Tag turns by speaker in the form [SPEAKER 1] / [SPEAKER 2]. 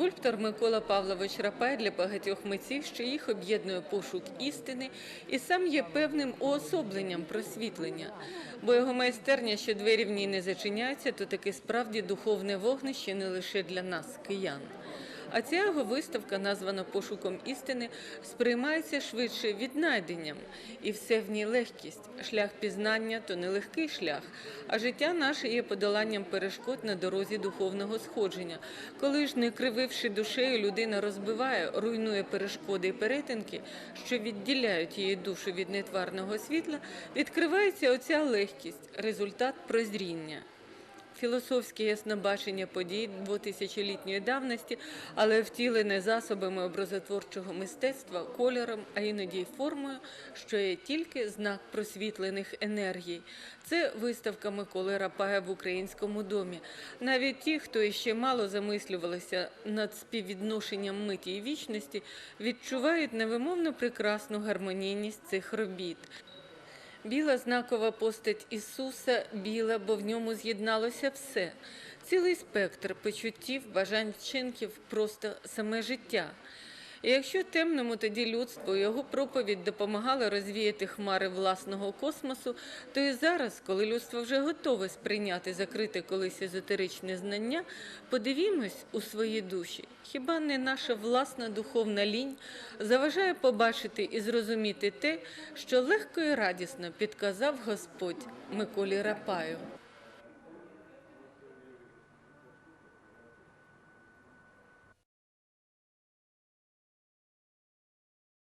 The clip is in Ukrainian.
[SPEAKER 1] Скульптор Микола Павлович Рапай для багатьох митців, що їх об'єднує пошук істини, і сам є певним уособленням просвітлення. Бо його майстерня, що двері в ній не зачиняються, то таки справді духовне вогнище не лише для нас, киян. А ця його виставка, названа пошуком істини, сприймається швидше віднайденням, і все в ній легкість. Шлях пізнання то нелегкий шлях, а життя наше є подоланням перешкод на дорозі духовного сходження. Коли ж не крививши душею, людина розбиває, руйнує перешкоди і перетинки, що відділяють її душу від нетварного світла, відкривається оця легкість, результат прозріння. Філософське яснобачення подій двотисячолітньої давності, але втілене засобами образотворчого мистецтва, кольором, а іноді й формою, що є тільки знак просвітлених енергій. Це виставка Миколи Рапая в українському домі. Навіть ті, хто іще мало замислювалися над співвідношенням миті і вічності, відчувають невимовно прекрасну гармонійність цих робіт. Біла знакова постать Ісуса біла, бо в ньому з'єдналося все. Цілий спектр почуттів, бажань вчинків, просто саме життя. І якщо темному тоді людству його проповідь допомагала розвіяти хмари власного космосу, то і зараз, коли людство вже готове сприйняти закрите колись езотеричне знання, подивімось у свої душі. Хіба не наша власна духовна лінь заважає побачити і зрозуміти те, що легко і радісно підказав Господь Миколі Рапаю?